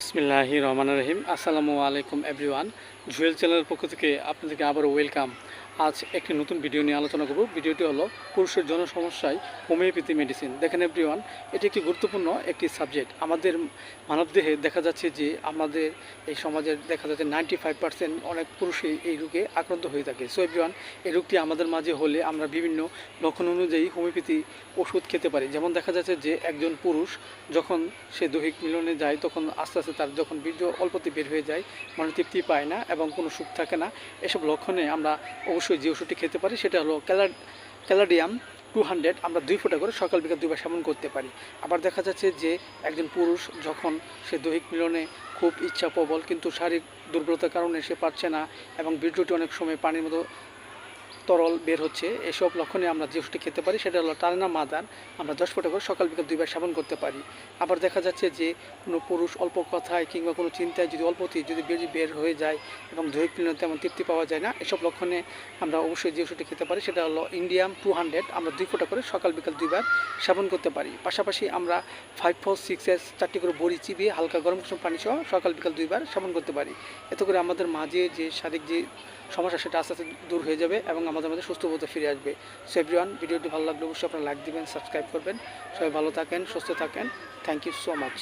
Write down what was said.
বিসমিল্লাহি রহমান রহিম। আসসালামু আলাইকুম এভরিওয়ান জুয়েল চ্যানেলের পক্ষ থেকে আপনাদেরকে আবারও ওয়েলকাম আজ একটি নতুন ভিডিও নিয়ে আলোচনা করব। ভিডিওটি হলো পুরুষের জন্য সমস্যায় হোমিওপ্যাথি মেডিসিন দেখেন এভরিওয়ান এটি একটি গুরুত্বপূর্ণ একটি সাবজেক্ট আমাদের মানবদেহে দেখা যাচ্ছে যে আমাদের এই সমাজের দেখা যাচ্ছে নাইনটি ফাইভ পার্সেন্ট অনেক পুরুষই এই রোগে আক্রান্ত হয়ে থাকে। সো এভরিওয়ান এই রোগটি আমাদের মাঝে হলে আমরা বিভিন্ন লক্ষণ অনুযায়ী হোমিওপ্যাথি ওষুধ খেতে পারি। যেমন দেখা যাচ্ছে যে একজন পুরুষ যখন সে দৈহিক মিলনে যায়, তখন আস্তে আস্তে তার যখন বীর্য অল্পতে বের হয়ে যায় মানে তৃপ্তি পায় না এবং কোনো সুখ থাকে না। এসব লক্ষণে আমরা অবশ্যই যে ওষুধটি খেতে পারি সেটা হলো ক্যালা ক্যালাডিয়াম টু হান্ড্রেড আমরা দুই ফোঁটা করে সকাল বিকাল দুইবার সেবন করতে পারি। আবার দেখা যাচ্ছে যে একজন পুরুষ যখন সে দৈহিক মিলনে খুব ইচ্ছা প্রবল কিন্তু শারীরিক দুর্বলতার কারণে সে পারছে না এবং বীর্যটি অনেক সময় পানির মতো তরল বের হচ্ছে। এসব লক্ষণে আমরা যে ওষুধটি খেতে পারি সেটা হলো টানা মাদান। আমরা দশ ফোঁটা করে সকাল বিকাল দুইবার সেবন করতে পারি। আবার দেখা যাচ্ছে যে কোনো পুরুষ অল্প কথায় কিংবা কোনো চিন্তায় যদি অল্পতেই যদি বের বের হয়ে যায় এবং দৈহিক মিলনে তেমন তৃপ্তি পাওয়া যায় না, এসব লক্ষণে আমরা অবশ্যই যে ওষুধটি খেতে পারি সেটা হলো ইন্ডিয়াম টু হান্ড্রেড। আমরা দুই ফোঁটা করে সকাল বিকাল দুইবার সেবন করতে পারি। পাশাপাশি আমরা ফাইভ, ফোর, সিক্স এস চারটি করে বড়ি চিবিয়ে হালকা গরম কুসুম পানি সহ সকাল বিকাল দুইবার সেবন করতে পারি। এতে করে আমাদের মাঝে যে শারীরিক যে সমস্যা সেটা আস্তে আস্তে দূর হয়ে যাবে এবং আমাদের মধ্যে সুস্থ বোধে ফিরে আসবে। সো এভরিওয়ান ভিডিওটি ভালো লাগলে অবশ্যই আপনারা লাইক দিবেন সাবস্ক্রাইব করবেন। সবাই ভালো থাকেন, সুস্থ থাকেন। Thank you so much